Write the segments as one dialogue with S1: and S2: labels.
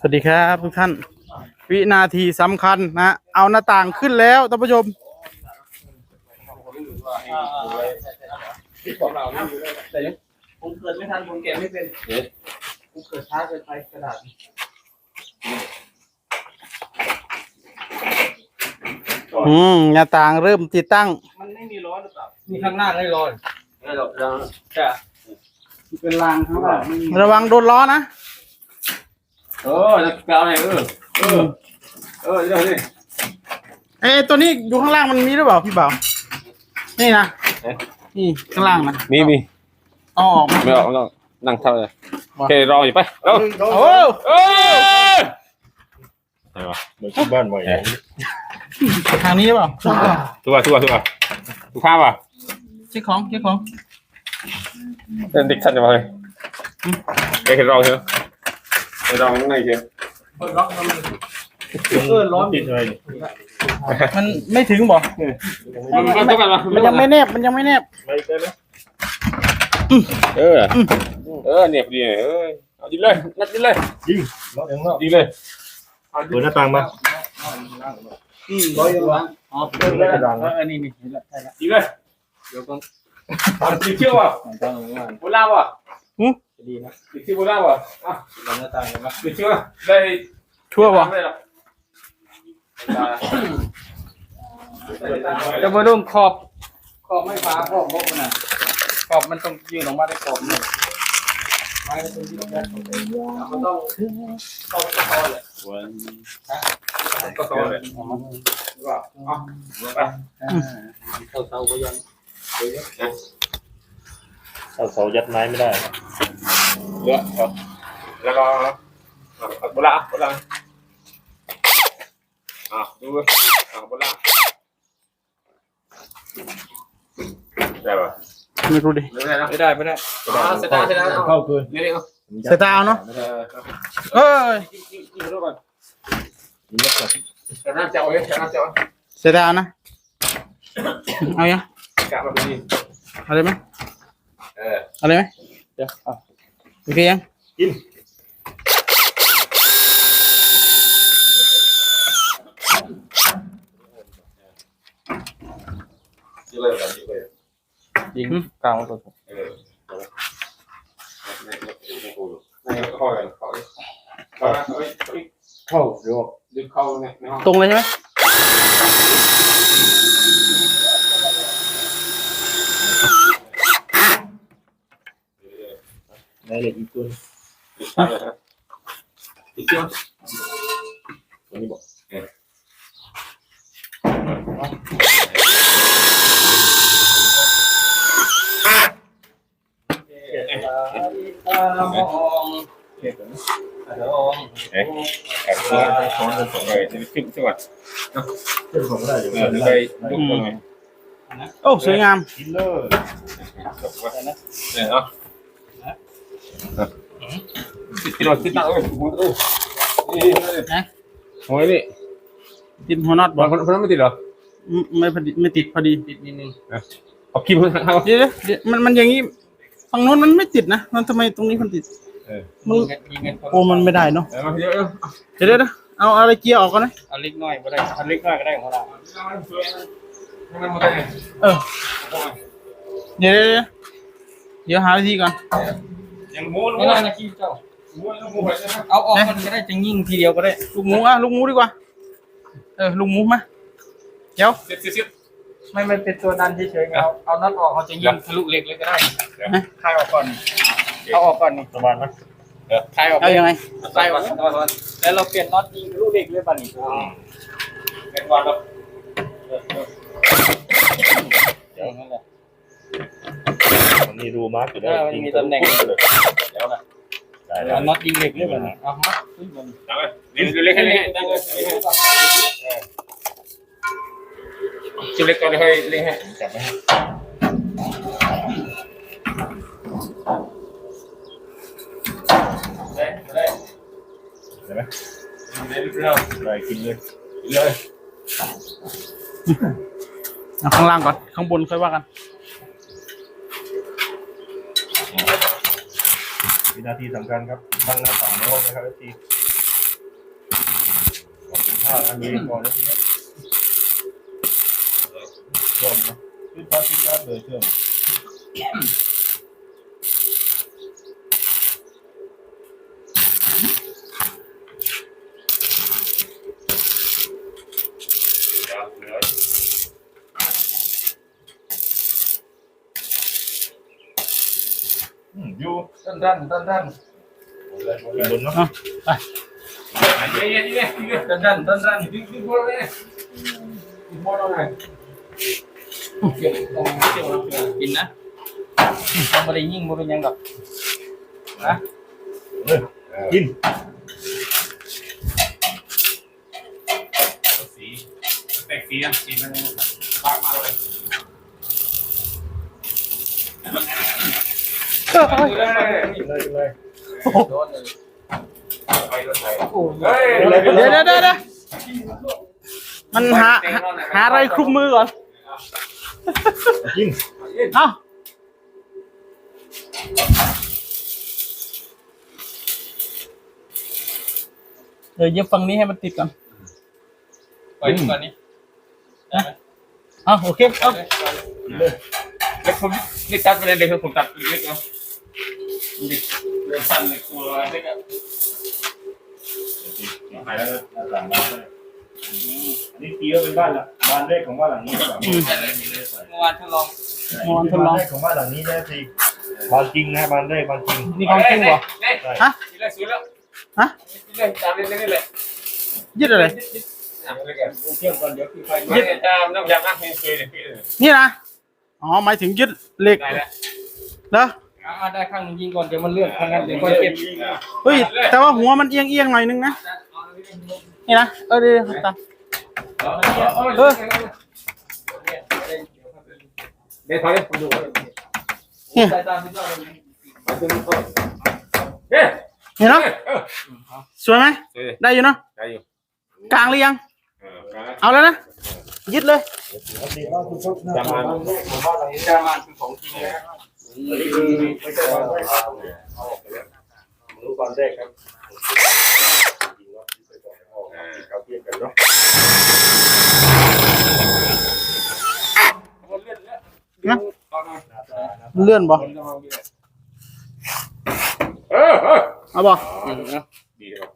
S1: สวัสดีครับทุกท่าน วินาทีสำคัญนะ เอาหน้าต่างขึ้นแล้วท่านผู้ชม
S2: ที่ของเรานี่อยู่ด้วยแต่ยังผมเกิดไม่ทันผมแกะไม่เป็นผมเกิดช้าเกินไปกระดาษ
S1: อืมหน้าต่างเริ่มติดตั้ง
S2: มันไม่มีร้อนหรือเปล่ามีข้างหน้าไม่ร้อน
S3: ไม่หรอกเรา
S2: ใช่เป็นรางข้างล่างไม่มี
S1: ระวังโดนล้อนะ
S3: เออจะเกาไหนเออเออเออเดี๋ยวนี่
S1: เอ้ยตัวนี้อยู่ข้างล่างมันมีหรือเปล่าพี่บ่าวนี่นะนี่ข้างล่างนะ
S3: มีมี
S1: เอาออกมา
S3: ไม่ออกไม่ออกนั่งเท่าเลยโอเครออยู่ไปเร็ว
S1: โอ้
S3: เอ้ยไหนวะ
S4: เหมือนที่บ้านใหม่
S1: ทางนี้หรือเปล่า
S3: ทุกวันทุกวันทุกวันทุกข้าวป่ะ
S1: เช็คของเช็คของ
S3: เล่นดิกชันจะมาเลยเอ้ยรอเถอะ รอข้างในเถอะ
S2: เปิดล็อกมันเออร้อน
S4: ติดอะไรนี่
S1: มันไม่ถึงบ่
S3: มันมันต้องกันมา
S1: มันยังไม่แนบ มันยังไม่แนบ
S4: ไม่ได้ไหม
S3: เออ เออเนี่ยพอดีเออเอาดิเลยนัดดิเลย
S4: ยิงล็อกเองล็อก
S3: ดิเลย
S4: เปิดหน้าต่างมา
S2: อืมร้อนยังร้อนอ๋อเปิดเลยเออนี่นี่เห็นแล้วใช่แล้ว
S3: ดิเลย
S2: เดี๋ยวต้อง
S3: เอาดิเชี่ยวป่ะ
S2: ต้องว่า
S3: โบราณป่ะ
S2: ดีนะ
S3: ดิเชี่ยวโบราณป่ะอะ
S2: หน้าต่างเห็นไหม
S3: ดิเชี่ยวได้
S1: ชั่วบ่
S3: ได้หรอ
S2: จะมาดุ้งขอบขอบไม่ฟ้าขอบมกมันน่ะขอบมันต้องยืนออกมาได้ขอบนี่ไม้มันต้องยืนออกมามันต้องต้องตอเลย
S3: ก็ต่อเลยว่าอ๋อไป
S2: เข้าเตาก็ยัง
S4: เเอาเสายัดไม้ไม่ได้
S3: เหลือแล้วก็โบราณโบราอะดูอะโบราได้ปะ
S1: ไม่รู้ดิ
S3: ไม่ได้
S2: ไม่ได้ไม่ได้า
S3: เสร็จแล้วเสร็จแล้ว
S4: เข้าเกิน
S3: นี่นี่เอา
S1: ใส่ตาเอาเนาะ
S3: เอ้
S1: ย
S3: กินกินรู้ก่อน
S4: ยัดก่อน
S3: แต่น้ำเจ้าเอ้ยแต่น้ำเจ้า
S1: ใส่ตาเอานะเอายัง
S3: กะมาพอดี
S1: เอาเลยไหม
S3: เออ
S1: เอาเลยไหม
S2: เดี๋ยวอะ
S1: โอเคยัง
S3: ยิงเลยกันยิงเลย
S2: ยิงกลางตัว
S3: เออเข้ากันเข้าเข้าเฮ้ยเข้า
S4: เดี๋ยว
S3: ดึงเข้าเนี่ย
S1: ตรงเลยใช่ไหม
S4: เหล็กอีกตัว
S3: อีกเที่ยว
S4: ตัวนี้บอก
S2: ตามองเก็บลอง
S3: เอ๊ะแอบซ้อนซ้อนกันสองเลยจะขึ้นสักวัน
S4: เพื่อนผมก็ได้อยู่
S3: เออไปดูตรงไหน
S1: โอ้สวยงาม
S4: กินเลอร์
S3: จบว่าเนี่ยเนาะ ที่เราคิดตั้งเอ้ยโอ้ยนี่โอ้ยนี่
S1: ติดหัวน็อต
S3: บบอ
S1: อ
S3: ล
S1: ก
S3: คนคนนั้นไม่ติดเหรอ
S1: ไม่พอดีไม่ติดพอดี
S2: ติดนิดนึง
S3: เอาคิมให้เขา
S1: เดี๋ยวเดี๋ยวมันมันอย่างนี้ฝั่งโน้นมันไม่ติดนะมันทำไมตรงนี้มันติดมัน
S2: ยิงกัน
S1: โอ้มันไม่ได้เนาะ
S3: เออมาเยอะ
S1: เดี๋ยวเดี๋ยวเดี๋ยวเอาอะไรเกียร์ออกก่อนนะ
S2: เอาเล็กน้อยก็ได้เอาเล็กน้อยก็ได้ของเรา
S3: ให้มันมาได้
S1: เออเดี๋ยวเดี๋ยวเดี๋ยวเดี๋ยวหาวิธีก่อน
S3: ยังม้วน
S2: ไม่ได้นะขี้เจ้า
S3: ม้วนม้วนใช่ไหม
S2: เอาออกมันก็ได้จะยิงทีเดียวก็ได้
S1: ลูกหมูอะลูกหมูดีกว่า เออลูกหมูมาเดี๋ยว
S3: เสียบเสียบเสียบ
S2: ไม่มันเป็นตัวดันเฉยๆเอาเอาน็อตออกเขาจะยิงทะลุเหล็กเลยก็ได้คลายออกก่อนเอาออกก่อนนี่
S4: ประมาณนั้น
S2: คลายออก
S1: เอายังไง
S2: คลายออกแล้วเราเปลี่ยนน็อตยิงทะลุเหล็กเลยป่ะนี่
S3: เป็นวันแล้ว
S2: เดี๋ยวนั่นแหละ
S4: มันมีรูมาร์กอยู่
S2: เออมันมีตำแหน่ง
S4: เลย
S2: เดี๋ยวนะ
S4: ได้แล้
S2: เอา
S4: ว
S2: น็อตยิงเหล็กเลยป่ะนี่เอามาขึ้นมา
S3: ตั้งเลยเล็กเล็กให้เล็กตั้งเลยชิ้นเล็กก่อนเลยให้เล็กให้
S4: จับไหม
S3: ได้ได้
S4: ได้ไหม
S3: ได้เรื่อง
S4: ได้กินเลย
S3: เลย
S1: เอาข้างล่างก่อน ข้างบนค่อยว่ากัน
S4: วินาทีสำคัญครับตั้งหน้าต่างในห้องนะครับทีขอบคุณข้าวอันนี้ก่อนนะทีนี้เชื่อมนะขึ้นพาสิครับเลยเชื่อม อืมอยู่
S2: ด้านด้านด้านด้าน
S4: อยู่บนเนาะ
S2: เย้เย้เย้ด้านด้านด้านด้านดึงดึงบอลเลยดึงบอลเอาเลยเกี่ยวต้องเกี่ยวกินนะต้องไม่ได้ยิงไม่เป็นยังหรอกนะ
S4: เออกิน
S2: สีแตกสีอะสีมันบางมากเลย
S4: เลยเลย
S2: โดนเลยไปรถไฟ
S1: เดี๋ยวเดี๋ยวเดี๋ยวเดี๋ยวมันหาหาหาอะไรคลุมมือก่อน
S4: กิน
S1: เอ้าเดี๋ยวเย็บฝั่งนี้ให้มันติดก่อน
S2: ไปดูก่อนนี่
S1: เอ้าโอเคเอ้า
S2: เล็กผมเล็กตัดไปเลยเด็กผมตัดเล็กเนาะ เล็กเล็กสั้นเล็กตัวเล็กอะ
S4: หายแล้วนะหน้าต่างบ้านเลยอันนี้ตีก็เป็นบ้านละบ้านแรกของบ้านหลังนี้ครับ
S2: เมื่อวานทดลอง
S1: มอนทดลอง
S4: บ้านแรกของบ้านหลังนี้นะทีบ้านจริงนะบ้านแรกบ้านจริง
S1: นี่ของจริงเหรอ
S2: ฮะนี่เลยสุดแล้ว
S1: ฮะ
S2: นี่เลยตามเล่นนี่เลย
S1: ยึดอะไร
S2: เที่ยงก่อนเดี๋ยวพี่ไฟยึดตามน้ำยาล้างมือเคยเลยพี่เลย
S1: นี่นะอ๋อหมายถึงยึดเหล็ก
S2: ได้แล้ว
S1: เหรอ
S2: อ่าได้ข้างยิงก่อนเดี๋ยวมันเลื่อนข้างนั้นเดี๋ยวก็เก็บ
S1: เฮ้ย แต่ว่าหัวมันเอียงเอียงๆหน่อยนึงนะ นี่นะ เออเดี๋ยวๆตาม
S2: เออเดี๋ยวถอยผมดูสายตาพี่เจ้าเลยเฮ้ย
S1: เห็นเนาะสวยไหม
S3: เฮ้ย
S1: ได้อยู่เนาะ
S3: ได้อยู่
S1: กลางหรือยัง
S3: เออการ
S1: เอาแล้วนะ ยึดเลย
S3: จำมา
S2: จามันคือของจริงนะ
S4: ไม่ใช่บ้านแรกรู้บ้านแรกครับจริงเนาะที่ไปก่อนออกเขาเทียบกันเนาะ
S2: มันเลื่อนแล้ว
S1: เลื่อนบ่
S3: เออเออ
S1: เอาบ่
S3: ดีครับ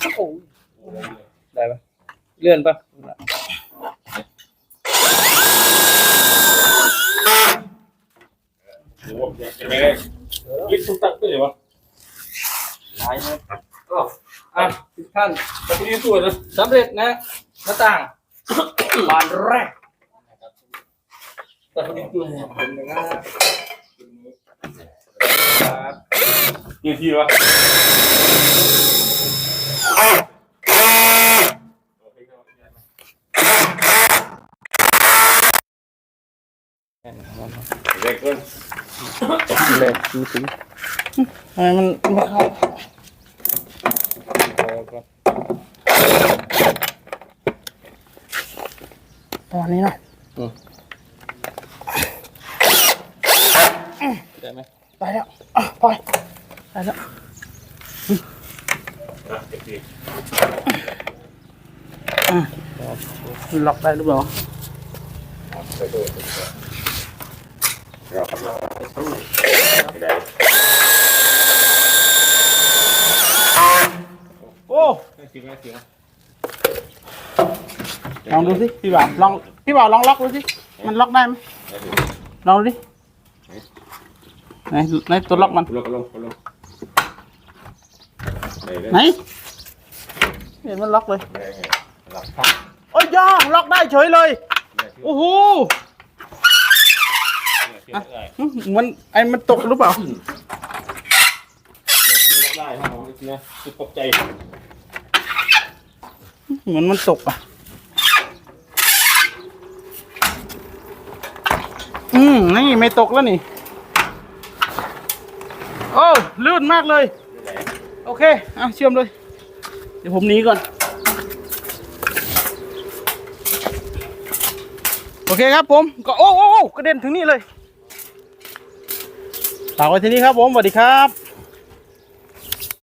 S2: ได้ปะเลื่อนปะ
S3: โอ้โหยังไงเลยยึดทุกตักไปเลยวะ
S2: หายไหมอะทุกท่านปฏิบัติสำเร็จนะหน้าต่างบานแรกปฏิบัติตัวเป็นยังไงครับ
S3: กี่ทีวะ เด็กเกิน
S2: เลยดูสิ
S1: ทำไมมันไม่เข้าประมาณนี้เนาะ
S2: ได้ไหม
S1: ไปแล้วอะปล่อยไปแล้ว
S3: อะเด็กที
S1: ล็อกได้หรือเปล่า
S3: ไปดูเราครับเราไม่ได้
S1: โอ้
S3: ไม่จริงไม่จริง
S1: ลองดูสิพี่บ่าวลองพี่บ่าวล องล็อกดูสิมันล็อกได้ไหมลองดูดิไหนไหนตัวล็อกมัน
S3: ลงลงลงไหนเลย
S1: ไหนเห็นมันล็อกเลย
S3: หลับ
S1: โอ้ยย่องล็อกได้เฉยเลยโอ้โหอะหึมันไอ้มันตกหรือเปล่า
S3: ได้ครับผมนะคือตกใจ
S1: เหมือนมันตกอะ อืม นี่ไม่ตกแล้วนี่ โอ้ลื่นมากเลย โอเค เอาเชื่อมเลย เดี๋ยวผมหนีก่อน โอเคครับผม ก็โอ้โอ้โอ้กระเด็นถึงนี่เลย ฝากไว้ที่นี่ครับผมสวัสดีครับ